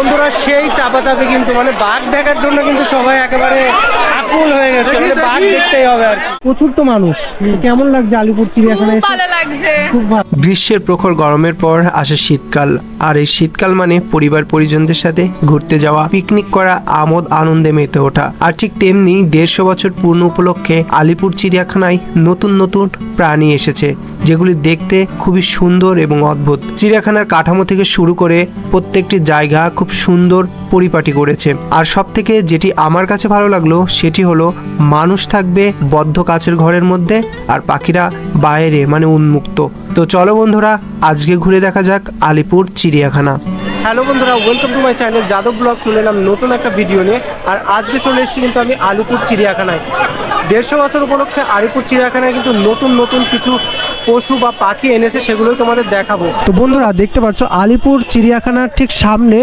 বন্ধুরা সেই চাপাচাপি কিন্তু মানে বাঘ দেখার জন্য কিন্তু সবাই একেবারে আকুল হয়ে গেছে। মানে বাঘ দেখতেই হবে আর প্রচুর তো মানুষ। কেমন লাগছে আলিপুর চিড়িয়াখানায় এসে? ভালো লাগছে। খুব ভালো গ্রীষ্মের প্রখর গরমের পর আসে শীতকাল। আর এই শীতকাল মানে পরিবার পরিজনদের সাথে ঘুরতে যাওয়া পিকনিক করা আমোদ আনন্দে মেতে ওঠা। আর ঠিক তেমনি দেড়শো বছর পূর্ণ উপলক্ষে আলিপুর চিড়িয়াখানায় নতুন নতুন প্রাণী এসেছে। যেগুলি দেখতে খুবই সুন্দর এবং অদ্ভুত। চিড়িয়াখানার কাঠামো থেকে শুরু করে প্রত্যেকটি জায়গা খুব সুন্দর পরিপাটি করেছে। আর সব থেকে যেটি আমার কাছে ভালো লাগল, সেটি হলো মানুষ থাকবে বদ্ধ কাচের ঘরের মধ্যে আর পাখিরা বাইরে মানে উন্মুক্ত। তো চলো বন্ধুরা, আজকে ঘুরে দেখা যাক আলিপুর চিড়িয়াখানা। হ্যালো বন্ধুরা welcome to my channel Yadav blog চলে এলাম নতুন একটা ভিডিও নিয়ে। আর আজকে চলে এসেছি কিন্তু আমি আলিপুর চিড়িয়াখানায়। দেড়শো বছর উপলক্ষে আলিপুর চিড়িয়াখানায় কিন্তু নতুন নতুন কিছু পশু বা পাখি এনেছে, সেগুলোই তোমাদের দেখাবো। তো বন্ধুরা, দেখতে পাচ্ছ, আলিপুর চিড়িয়াখানার ঠিক সামনে,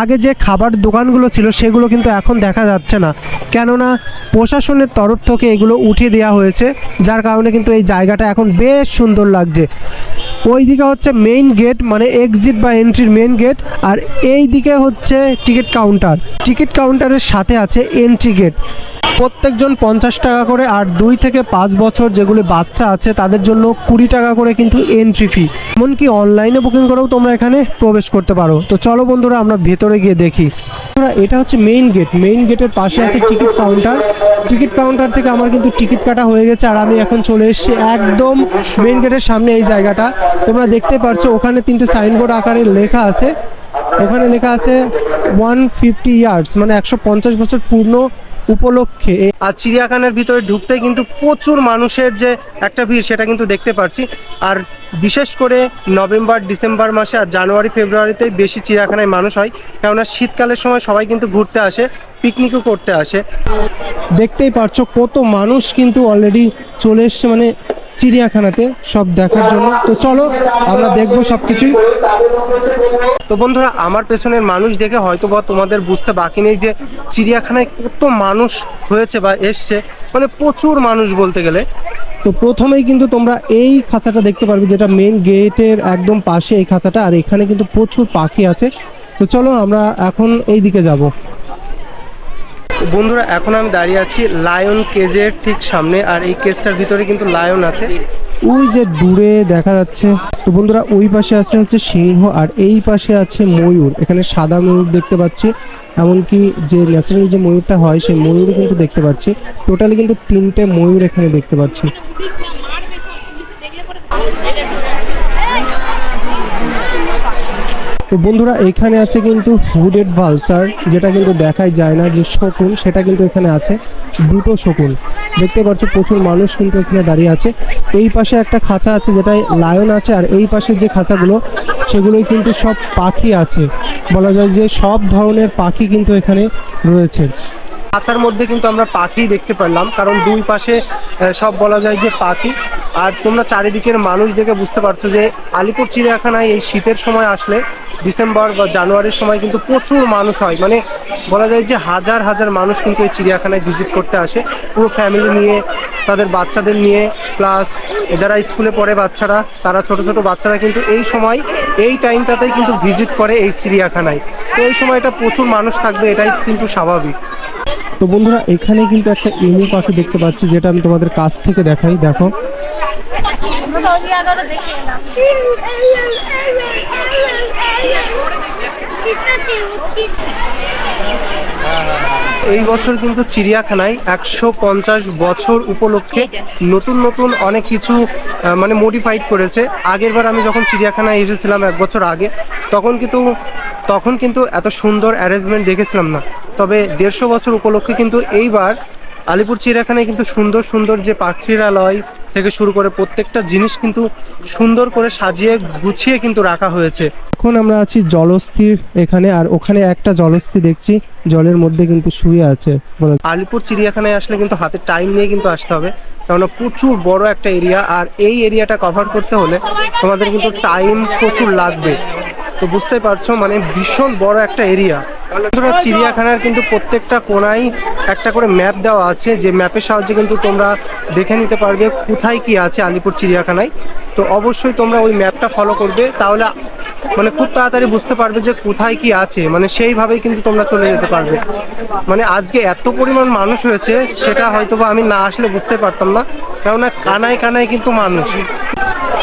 আগে যে খাবার দোকানগুলো ছিল, সেগুলো কিন্তু এখন দেখা যাচ্ছে না। কেননা, প্রশাসনের তরফ থেকে এগুলো উঠিয়ে দেওয়া হয়েছে, যার কারণে কিন্তু এই জায়গাটা এখন বেশ সুন্দর লাগছে। ওই দিকে হচ্ছে মেইন গেট মানে এক্সিট বা এন্ট্রির মেইন গেট আর এই দিকে হচ্ছে টিকিট কাউন্টার টিকিট কাউন্টারের সাথে আছে এন্ট্রি গেট প্রত্যেকজন পঞ্চাশ টাকা করে আর দুই থেকে পাঁচ বছর যেগুলি বাচ্চা আছে, তাদের জন্য কুড়ি টাকা করে কিন্তু এন্ট্রি ফি এমনকি অনলাইনে বুকিং করেও তোমরা এখানে প্রবেশ করতে পারো। তো চলো বন্ধুরা, আমরা ভেতরে গিয়ে দেখি। এটা হচ্ছে মেইন গেট মেইন গেটের পাশে আছে টিকিট কাউন্টার টিকিট কাউন্টার থেকে আমার কিন্তু টিকিট কাটা হয়ে গেছে, আর আমি এখন চলে এসেছি একদম মেইন গেটের সামনে এই জায়গাটা। তোমরা দেখতে পারছ, ওখানে তিনটে সাইনবোর্ড আকারে লেখা আছে। ওখানে লেখা আছে ওয়ান ফিফটি ইয়ার্স মানে একশো পঞ্চাশ বছর পূর্ণ উপলক্ষে। আর চিড়িয়াখানার ভিতরে ঢুকতে কিন্তু প্রচুর মানুষের যে একটা ভিড়, সেটা কিন্তু দেখতে পাচ্ছি আর বিশেষ করে নভেম্বর, ডিসেম্বর মাসে আর জানুয়ারি, ফেব্রুয়ারিতে বেশি চিড়িয়াখানায় মানুষ হয়। কেননা শীতকালের সময় সবাই কিন্তু ঘুরতে আসে পিকনিকও করতে আসে। দেখতেই পারছ, কত মানুষ কিন্তু অলরেডি চলে এসছে মানে চিড়িয়াখানাতে সব দেখার জন্য। তো চলো আমরা দেখব সব কিছুই তো বন্ধুরা আমার পেছনের মানুষ দেখে হয়তো বা তোমাদের বুঝতে বাকি নেই যে চিড়িয়াখানায় কত মানুষ হয়েছে বা এসছে। মানে প্রচুর মানুষ বলতে গেলে। তো প্রথমেই কিন্তু তোমরা এই খাঁচাটা দেখতে পারবে যেটা মেন গেটের একদম পাশে এই খাঁচাটা আর এখানে কিন্তু প্রচুর পাখি আছে। তো চলো আমরা এখন এই দিকে যাব। বন্ধুরা, এখন আমি দাঁড়িয়ে আছি লায়ন কেজের ঠিক সামনে, আর এই কেজটার ভিতরে কিন্তু লায়ন আছে। ওই যে দূরে দেখা যাচ্ছে। তো বন্ধুরা, ওই পাশে আছে হচ্ছে সিংহ, আর এই পাশে আছে ময়ূর। এখানে সাদা ময়ূর দেখতে পাচ্ছি, এমনকি যে ন্যাচারাল যে ময়ূরটা হয়, সেই ময়ূর কিন্তু দেখতে পাচ্ছি। টোটালি কিন্তু তিনটে ময়ূর এখানে দেখতে পাচ্ছি। তো বন্ধুরা, এখানে আছে কিন্তু হুডেড ভালসার যেটা কিন্তু দেখাই যায় না যে শকুন, সেটা কিন্তু এখানে আছে, দুটো শকুন। দেখতে পাচ্ছ, প্রচুর মানুষ কিন্তু এখানে দাঁড়িয়ে আছে। এই পাশে একটা খাঁচা আছে যেটাই লায়ন আছে, আর এই পাশে যে খাঁচাগুলো সেগুলোই কিন্তু সব পাখি আছে। বলা যায় যে সব ধরনের পাখি কিন্তু এখানে রয়েছে। খাঁচার মধ্যে কিন্তু আমরা পাখি দেখতে পারলাম কারণ দুই পাশে সব বলা যায় যে পাখি। আর তোমরা চারিদিকের মানুষ দেখে বুঝতে পারছ যে আলিপুর চিড়িয়াখানায় এই শীতের সময় আসলে ডিসেম্বর বা জানুয়ারির সময় কিন্তু প্রচুর মানুষ হয়। মানে বলা যায় যে হাজার হাজার মানুষ কিন্তু এই চিড়িয়াখানায় ভিজিট করতে আসে। পুরো ফ্যামিলি নিয়ে, তাদের বাচ্চাদের নিয়ে প্লাস যারা স্কুলে পড়ে বাচ্চারা, তারা ছোট ছোট বাচ্চারা কিন্তু এই সময়, এই টাইমটাতেই কিন্তু ভিজিট করে এই চিড়িয়াখানায়। তো এই সময়টা প্রচুর মানুষ থাকবে, এটাই কিন্তু স্বাভাবিক। তো বন্ধুরা এখানে কিন্তু একটা এমু পাখি দেখতে পাচ্ছি, যেটা আমি তোমাদের কাছ থেকে দেখাই। দেখো এই বছর কিন্তু চিড়িয়াখানায় একশো পঞ্চাশ বছর উপলক্ষে নতুন নতুন অনেক কিছু মানে মডিফাইড করেছে। আগেরবার আমি যখন চিড়িয়াখানায় এসেছিলাম এক বছর আগে, তখন কিন্তু তখন কিন্তু এত সুন্দর অ্যারেঞ্জমেন্ট দেখেছিলাম না। তবে দেড়শো বছর উপলক্ষে কিন্তু এইবার আলিপুর চিড়িয়াখানায় কিন্তু সুন্দর সুন্দর যে পাখিরালয় থেকে শুরু করে প্রত্যেকটা জিনিস কিন্তু সুন্দর করে সাজিয়ে গুছিয়ে কিন্তু রাখা হয়েছে। এখন আমরা আছি জলস্থির এখানে আর ওখানে একটা জলস্থি দেখছি জলের মধ্যে কিন্তু শুয়ে আছে। আলিপুর চিড়িয়াখানায় আসলে কিন্তু হাতে টাইম নিয়ে কিন্তু আসতে হবে। কারণ প্রচুর বড় একটা এরিয়া আর এই এরিয়াটা কভার করতে হলে তোমাদের কিন্তু টাইম প্রচুর লাগবে। তো বুঝতে পারছ মানে ভীষণ বড় একটা এরিয়া বন্ধুরা, চিড়িয়াখানার কিন্তু প্রত্যেকটা কোনায় একটা করে ম্যাপ দেওয়া আছে। যে ম্যাপের সাহায্যে কিন্তু তোমরা দেখে নিতে পারবে কোথায় কি আছে আলিপুর চিড়িয়াখানায়। তো অবশ্যই তোমরা ওই ম্যাপটা ফলো করবে, তাহলে মানে খুব তাড়াতাড়ি বুঝতে পারবে যে কোথায় কি আছে। মানে সেইভাবেই কিন্তু তোমরা চলে যেতে পারবে। মানে আজকে এত পরিমাণ মানুষ হয়েছে, সেটা হয়তো বা আমি না আসলে বুঝতে পারতাম না। কেননা কানায় কানায় কিন্তু মানুষ।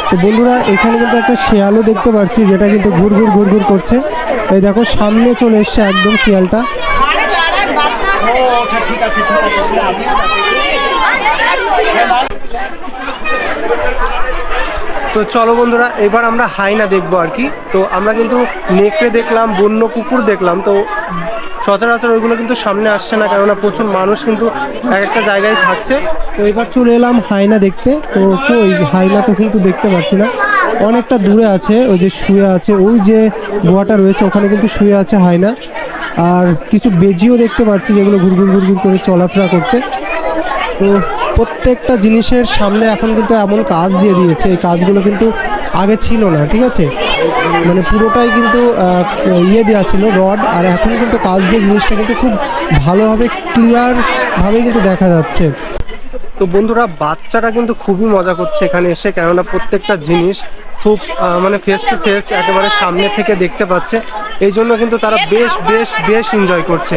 তো বন্ধুরা, এখানে কিন্তু একটা শিয়ালও দেখতে পাচ্ছি, যেটা কিন্তু ঘুর ঘুর ঘুর ঘুর করছে। এই দেখো, সামনে চলে এসছে একদম শিয়ালটা। তো চলো বন্ধুরা, এবার আমরা হাইনা দেখব আর কি। তো আমরা কিন্তু নেকড়ে দেখলাম, বন্য কুকুর দেখলাম, তো সচরাচর ওইগুলো কিন্তু সামনে আসছে না, কেননা প্রচুর মানুষ কিন্তু এক একটা জায়গায় থাকছে। তো এবার চলে এলাম হাইনা দেখতে। তো ওই হাইনা তো কিন্তু দেখতে পাচ্ছি না। অনেকটা দূরে আছে, ওই যে শুয়ে আছে, ওই যে গোয়াটা রয়েছে, ওখানে কিন্তু শুয়ে আছে হাইনা। আর কিছু বেজিও দেখতে পাচ্ছি, যেগুলো ঘুরঘুর ঘুরঘুর করে চলাফেরা করছে। তো প্রত্যেকটা জিনিসের সামনে এখন কিন্তু এমন কাজ দিয়ে দিয়েছে। এই কাজগুলো কিন্তু আগে ছিল না, ঠিক আছে? মানে পুরোটাই কিন্তু ইয়ে দেওয়া ছিল, রড, আর এখন কিন্তু কাজ দিয়ে জিনিসটা কিন্তু খুব ভালোভাবে ক্লিয়ারভাবে কিন্তু দেখা যাচ্ছে। তো বন্ধুরা, বাচ্চারা কিন্তু খুবই মজা করছে এখানে এসে, কেননা প্রত্যেকটা জিনিস খুব মানে ফেস টু ফেস একেবারে সামনে থেকে দেখতে পাচ্ছে। এই জন্য কিন্তু তারা বেশ বেশ বেশ এনজয় করছে।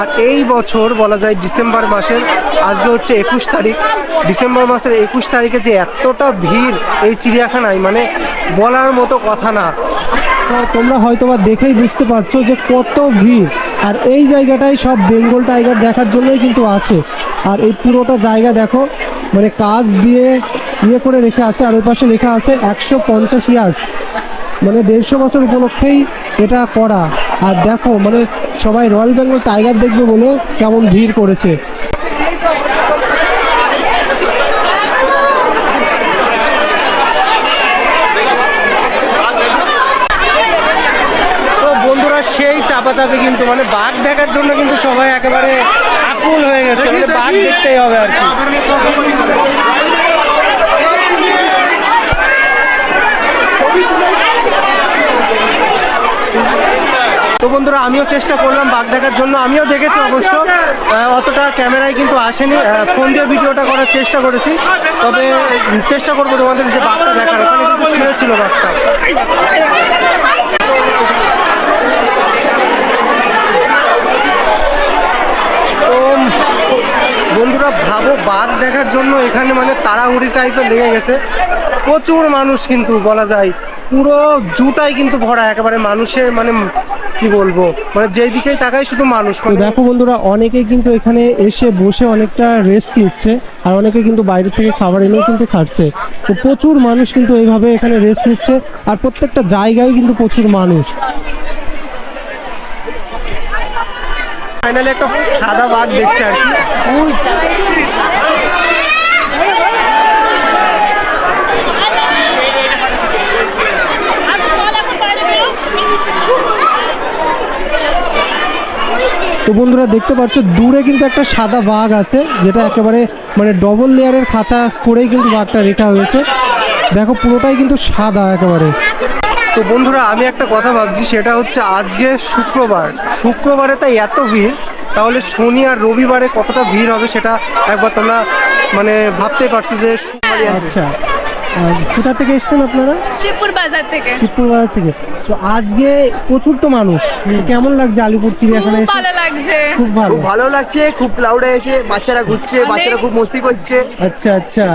আর এই বছর বলা যায় ডিসেম্বর মাসের, আজকে হচ্ছে একুশ তারিখ। ডিসেম্বর মাসের একুশ তারিখে যে এতটা ভিড় এই চিড়িয়াখানায় মানে বলার মতো কথা না। তোমরা হয়তো বা দেখেই বুঝতে পারছ যে কত ভিড়। আর এই জায়গাটাই সব বেঙ্গল টাইগার দেখার জন্যই কিন্তু আছে। আর এই পুরোটা জায়গা দেখো মানে কাজ দিয়ে ইয়ে করে রেখে আছে আর ওই পাশে লেখা আছে একশো পঞ্চাশ ইয়ার্স। মানে দেড়শো বছর উপলক্ষেই এটা করা। আর দেখো মানে সবাই রয়্যাল বেঙ্গল টাইগার দেখবে বলে কেমন ভিড় করেছে। তো বন্ধুরা সেই চাপাচাপি কিন্তু মানে বাঘ দেখার জন্য কিন্তু সবাই একেবারে আকুল হয়ে গেছে। মানে বাঘ দেখতেই হবে আর কি। বন্ধুরা, আমিও চেষ্টা করলাম বাঘ দেখার জন্য। আমিও দেখেছি অবশ্য। অতটা ক্যামেরায় কিন্তু আসেনি। ফোন দিয়ে ভিডিওটা করার চেষ্টা করেছি। তবে চেষ্টা করব তোমাদের যে বাঘটা দেখার। ওখানে কিন্তু শুয়েছিল বাঘটা। বন্ধুরা, ভাবো, বাঘ দেখার জন্য এখানে মানে তাড়াহুড়ি টাইপের লেগে গেছে। প্রচুর মানুষ কিন্তু বলা যায়। পুরো জুটাই কিন্তু ভরা, একেবারে মানুষের মানে কি বলব? মানে যেই দিকেই তাকাই শুধু মানুষ। তো দেখো বন্ধুরা অনেকেই কিন্তু এখানে এসে বসে অনেকটা রেস্ট নিচ্ছে আর অনেকে কিন্তু বাইরে থেকে খাবার এনেও কিন্তু খাচ্ছে। তো প্রচুর মানুষ কিন্তু এইভাবে এখানে রেস্ট নিচ্ছে আর প্রত্যেকটা জায়গায় কিন্তু প্রচুর মানুষ। ফাইনালি একটা সাদা বাঘ দেখছে আর কি। তো বন্ধুরা দেখতে পাচ্ছ দূরে কিন্তু একটা সাদা বাঘ আছে যেটা একেবারে মানে ডবল লেয়ারের খাঁচা করেই কিন্তু বাঘটা রেখা হয়েছে। দেখো পুরোটাই কিন্তু সাদা একেবারে। তো বন্ধুরা আমি একটা কথা ভাবছি সেটা হচ্ছে আজকে শুক্রবার। শুক্রবারে তাই এত ভিড় তাহলে শনি আর রবিবারে কতটা ভিড় হবে সেটা একবার তোমরা মানে ভাবতে পারছ যে আচ্ছা। কোথা থেকে এসছেন আপনারা? শিবপুর বাজার থেকে। শিবপুর বাজার থেকে। তো আজকে প্রচুর তো মানুষ। কেমন লাগছে আলিপুর চিড়িয়াখানা খুব এসে? ভালো লাগছে। খুব ভালো। খুব ভালো লাগছে খুব ক্লাউড হয়েছে বাচ্চারা ঘুরছে বাচ্চারা খুব মস্তি করছে। আচ্ছা আচ্ছা।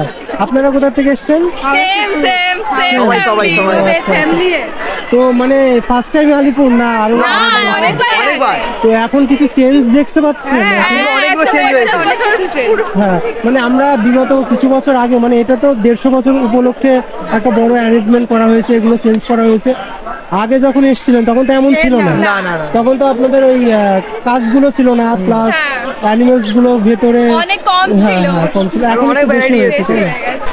আপনারা কোথা থেকে এসছেন? সেম সেম সেম সবাই, সবাই, সবাই। ফ্যামিলি তো মানে ফার্স্ট টাইম আলিপুর? না আরও। তো এখন কিছু চেঞ্জ দেখতে পাচ্ছেন? হ্যাঁ, change। হ্যাঁ মানে আমরা বিগত কিছু বছর আগে মানে এটা তো দেড়শো বছর উপলক্ষে একটা বড় অ্যারেঞ্জমেন্ট করা হয়েছে এগুলো চেঞ্জ করা হয়েছে। আগে যখন এসেছিলেন তখন তো এমন ছিল না। না, না, না। তখন তো আপনাদের ওই কাজগুলো ছিল না প্লাস হ্যাঁ। অ্যানিমেলসগুলো ভেতরে অনেক কম হ্যাঁ, ছিল। হ্যাঁ, কম ছিল। এখন অনেক বেশি হয়েছে বেশি তাই না? হয়ে গেছে।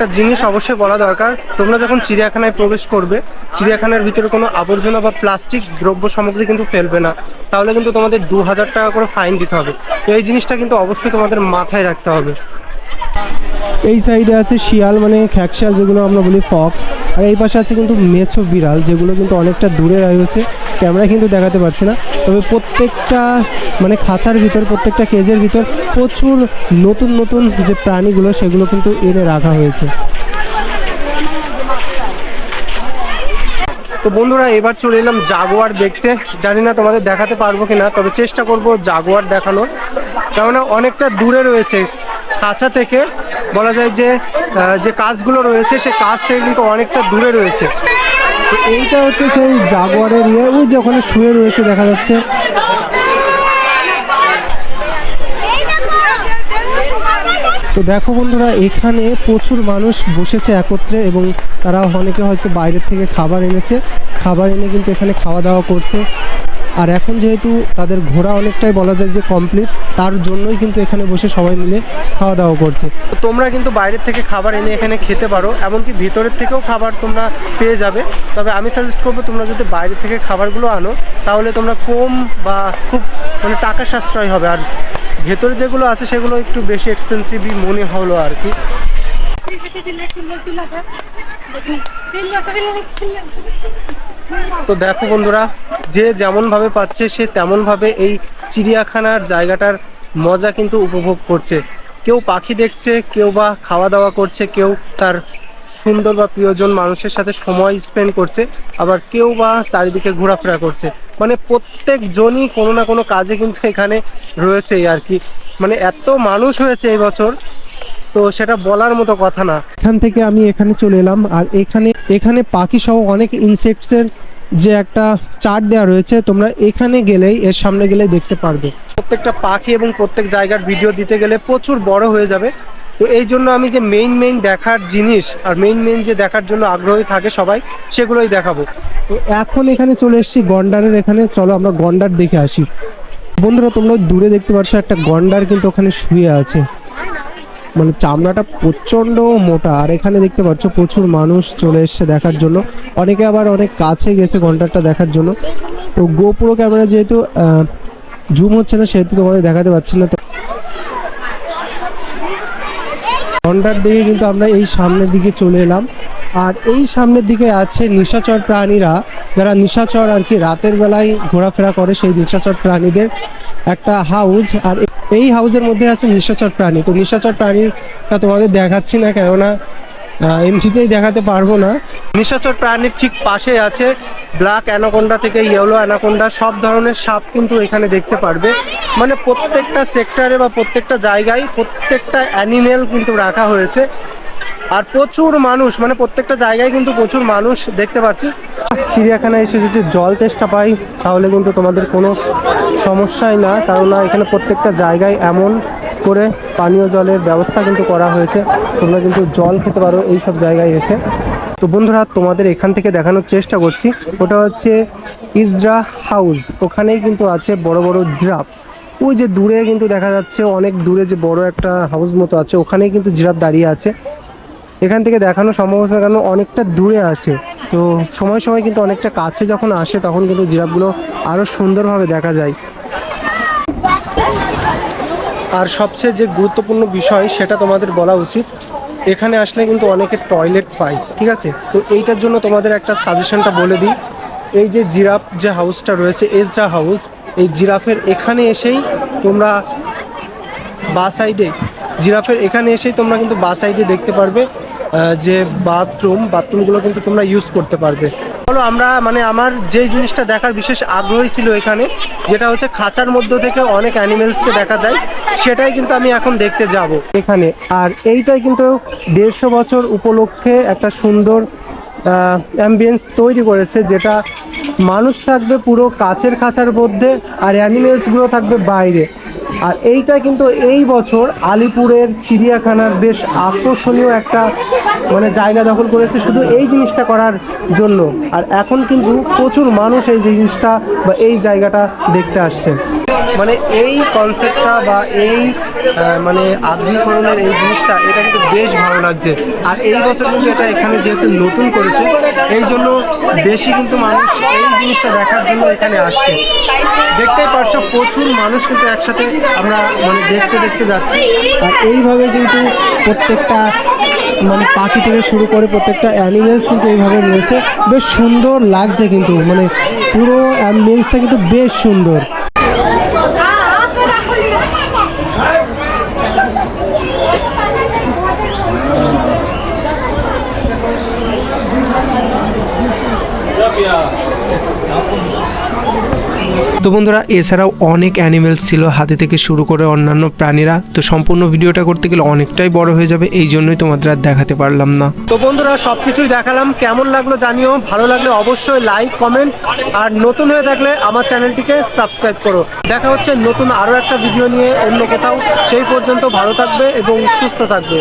একটা জিনিস অবশ্যই বলা দরকার। তোমরা যখন চিড়িয়াখানায় প্রবেশ করবে, চিড়িয়াখানার ভিতরে কোনো আবর্জনা বা প্লাস্টিক দ্রব্য সামগ্রী কিন্তু ফেলবে না। তাহলে কিন্তু তোমাদের দু হাজার টাকা করে ফাইন দিতে হবে। তো এই জিনিসটা কিন্তু অবশ্যই তোমাদের মাথায় রাখতে হবে। এই সাইডে আছে শিয়াল মানে খ্যাকশিয়াল যেগুলো আমরা বলি ফক্স। আর এই পাশে আছে কিন্তু মেছো বিড়াল, যেগুলো কিন্তু অনেকটা দূরে রয়েছে। ক্যামেরা কিন্তু দেখাতে পারছে না। তবে প্রত্যেকটা মানে খাঁচার ভিতর, প্রত্যেকটা কেজের ভিতর প্রচুর নতুন নতুন যে প্রাণীগুলো, সেগুলো কিন্তু এনে রাখা হয়েছে। তো বন্ধুরা, এবার চলে এলাম জাগোয়ার দেখতে। জানি না তোমাদের দেখাতে পারব কিনা, তবে চেষ্টা করব জাগোয়ার দেখানোর। কেননা অনেকটা দূরে রয়েছে। কাছা থেকে বলা যায় যে যে কাজগুলো রয়েছে, সে কাজ থেকে কিন্তু অনেকটা দূরে রয়েছে। এইটা হচ্ছে সেই জাগুয়ারের ইয়ে ওই যে ওখানে শুয়ে রয়েছে, দেখা যাচ্ছে। তো দেখো বন্ধুরা, এখানে প্রচুর মানুষ বসেছে একত্রে এবং তারা অনেকে হয়তো বাইরের থেকে খাবার এনেছে। খাবার এনে কিন্তু এখানে খাওয়া দাওয়া করছে। আর এখন যেহেতু তাদের ঘোরা অনেকটাই বলা যায় যে কমপ্লিট তার জন্যই কিন্তু এখানে বসে সবাই মিলে খাওয়া দাওয়া করছে। তো তোমরা কিন্তু বাইরের থেকে খাবার এনে এখানে খেতে পারো এমনকি ভিতরের থেকেও খাবার তোমরা পেয়ে যাবে। তবে আমি সাজেস্ট করব তোমরা যদি বাইরে থেকে খাবারগুলো আনো তাহলে তোমরা কম বা খুব মানে টাকা সাশ্রয় হবে। আর ভেতরে যেগুলো আছে সেগুলো একটু বেশি এক্সপেন্সিভই মনে হলো আর কি। তো দেখো বন্ধুরা, যে যেমনভাবে পাচ্ছে সে তেমনভাবে এই চিড়িয়াখানার জায়গাটার মজা কিন্তু উপভোগ করছে। কেউ পাখি দেখছে, কেউ বা খাওয়া দাওয়া করছে, কেউ তার সুন্দর বা প্রিয়জন মানুষের সাথে সময় স্পেন্ড করছে, আবার কেউ বা চারিদিকে ঘোরাফেরা করছে। মানে প্রত্যেকজনই কোনো না কোনো কাজে কিন্তু এখানে রয়েছেই আর কি। মানে এত মানুষ হয়েছে এই বছর, তো সেটা বলার মতো কথা না। এখান থেকে আমি এখানে চলে এলাম, আর এখানে এখানে পাখি সহ অনেক ইনসেক্টসের যে একটা চার্ট দেওয়া রয়েছে, তোমরা এখানে গেলেই এর সামনে গেলেই দেখতে পারবে। প্রত্যেকটা পাখি এবং প্রত্যেক জায়গার ভিডিও দিতে গেলে প্রচুর বড় হয়ে যাবে। তো এই জন্য আমি যে মেইন মেইন দেখার জিনিস আর মেইন মেইন যে দেখার জন্য আগ্রহী থাকে সবাই, সেগুলোই দেখাবো। তো এখন এখানে চলে এসেছি গন্ডারের এখানে। চলো আমরা গন্ডার দেখে আসি। বন্ধুরা, তোমরা দূরে দেখতে পাচ্ছ একটা গন্ডার কিন্তু ওখানে শুয়ে আছে। মানে চামড়াটা প্রচণ্ড মোটা, আর এখানে দেখতে পাচ্ছ প্রচুর মানুষ চলে এসছে দেখার জন্য। অনেকে আবার অনেক কাছে গেছে ঘন্টারটা দেখার জন্য। তো গোপুরো ক্যামেরা যেহেতু জুম হচ্ছে না, সেহেতু তোমাদের দেখাতে পারছি না। ঘণ্টার দিকে কিন্তু আমরা এই সামনের দিকে চলে এলাম। আর এই সামনের দিকে আছে নিশাচর প্রাণীরা। যারা নিশাচর আর কি রাতের বেলায় ঘোরাফেরা করে সেই নিশাচর প্রাণীদের একটা হাউস আর এই হাউসের মধ্যে আছে নিশাচর প্রাণী। তো নিশাচর প্রাণীটা তোমাদের দেখাচ্ছি না, কেননা এমসিতেই দেখাতে পারব না। নিশাচর প্রাণীর ঠিক পাশে আছে ব্ল্যাক অ্যানাকোন্ডা থেকে ইয়েলো অ্যানাকোন্ডা, সব ধরনের সাপ কিন্তু এখানে দেখতে পারবে। মানে প্রত্যেকটা সেক্টরে বা প্রত্যেকটা জায়গায় প্রত্যেকটা অ্যানিমেল কিন্তু রাখা হয়েছে। আর প্রচুর মানুষ মানে প্রত্যেকটা জায়গায় কিন্তু প্রচুর মানুষ দেখতে পাচ্ছি। চিড়িয়াখানায় এসে যদি জল তেষ্টা পাই, তাহলে কিন্তু তোমাদের কোনো সমস্যাই না। কারণ এখানে প্রত্যেকটা জায়গায় এমন করে পানীয় জলের ব্যবস্থা কিন্তু করা হয়েছে। তোমরা কিন্তু জল খেতে পারো এই সব জায়গায় এসে। তো বন্ধুরা, তোমাদের এখান থেকে দেখানোর চেষ্টা করছি। ওটা হচ্ছে ইজরা হাউস। ওখানেই কিন্তু আছে বড় বড় জিরাফ। ওই যে দূরে কিন্তু দেখা যাচ্ছে অনেক দূরে যে বড় একটা হাউস মতো আছে, ওখানেই কিন্তু জিরাফ দাঁড়িয়ে আছে। এখান থেকে দেখানো সম্ভব হচ্ছে না, কারণ অনেকটা দূরে আছে। তো সময় সময় কিন্তু অনেকটা কাছে যখন আসে, তখন কিন্তু জিরাফগুলো আরও সুন্দরভাবে দেখা যায়। আর সবচেয়ে যে গুরুত্বপূর্ণ বিষয়, সেটা তোমাদের বলা উচিত, এখানে আসলে কিন্তু অনেকে টয়লেট পায়, ঠিক আছে? তো এইটার জন্য তোমাদের একটা সাজেশনটা বলে দিই। এই যে জিরাফ যে হাউসটা রয়েছে এজরা হাউস, এই জিরাফের এখানে এসেই তোমরা বা সাইডে, জিরাফের এখানে এসেই তোমরা কিন্তু বা সাইডে দেখতে পারবে। যে বাথরুম, বাথরুমগুলো কিন্তু তোমরা ইউজ করতে পারবে। হলো আমরা মানে আমার যেই জিনিসটা দেখার বিশেষ আগ্রহী ছিল এখানে, যেটা হচ্ছে খাঁচার মধ্য থেকে অনেক অ্যানিমেলসকে দেখা যায়, সেটাই কিন্তু আমি এখন দেখতে যাব এখানে। আর এইটাই কিন্তু দেড়শো বছর উপলক্ষে একটা সুন্দর অ্যাম্বিয়েন্স তৈরি করেছে, যেটা মানুষ থাকবে পুরো কাচের খাঁচার মধ্যে আর অ্যানিমেলসগুলো থাকবে বাইরে। আর এইটা কিন্তু এই বছর আলিপুরের চিড়িয়াখানার বেশ আকর্ষণীয় একটা মানে জায়গা দখল করেছে শুধু এই জিনিসটা করার জন্য। আর এখন কিন্তু প্রচুর মানুষ এই জিনিসটা বা এই জায়গাটা দেখতে আসছে। মানে এই কনসেপ্টটা বা এই মানে আধুনিকরণের এই জিনিসটা, এটা কিন্তু বেশ ভালো লাগছে। আর এই বছর কিন্তু এটা এখানে যেহেতু নতুন করেছে, এই জন্য বেশি কিন্তু মানুষ এই জিনিসটা দেখার জন্য এখানে আসছে। দেখতেই পারছ প্রচুর মানুষ কিন্তু একসাথে আমরা মানে দেখতে দেখতে যাচ্ছি। আর এইভাবে কিন্তু প্রত্যেকটা মানে পাখি থেকে শুরু করে প্রত্যেকটা অ্যানিমেলস কিন্তু এইভাবে রয়েছে। বেশ সুন্দর লাগছে কিন্তু মানে পুরো অ্যাম্বিয়েন্সটা কিন্তু বেশ সুন্দর। তো বন্ধুরা, এছাড়াও অনেক অ্যানিমেলস ছিল হাতি থেকে শুরু করে অন্যান্য প্রাণীরা। তো সম্পূর্ণ ভিডিওটা করতে গেলে অনেকটাই বড় হয়ে যাবে, এই জন্যই তোমাদের আর দেখাতে পারলাম না। তো বন্ধুরা সব কিছুই দেখালাম। কেমন লাগল জানিও। ভালো লাগলে অবশ্যই লাইক কমেন্ট আর নতুন হয়ে থাকলে আমার চ্যানেলটিকে সাবস্ক্রাইব করো। দেখা হচ্ছে নতুন আরও একটা ভিডিও নিয়ে। অন্য কোথাও। সেই পর্যন্ত ভালো থাকবে এবং সুস্থ থাকবে।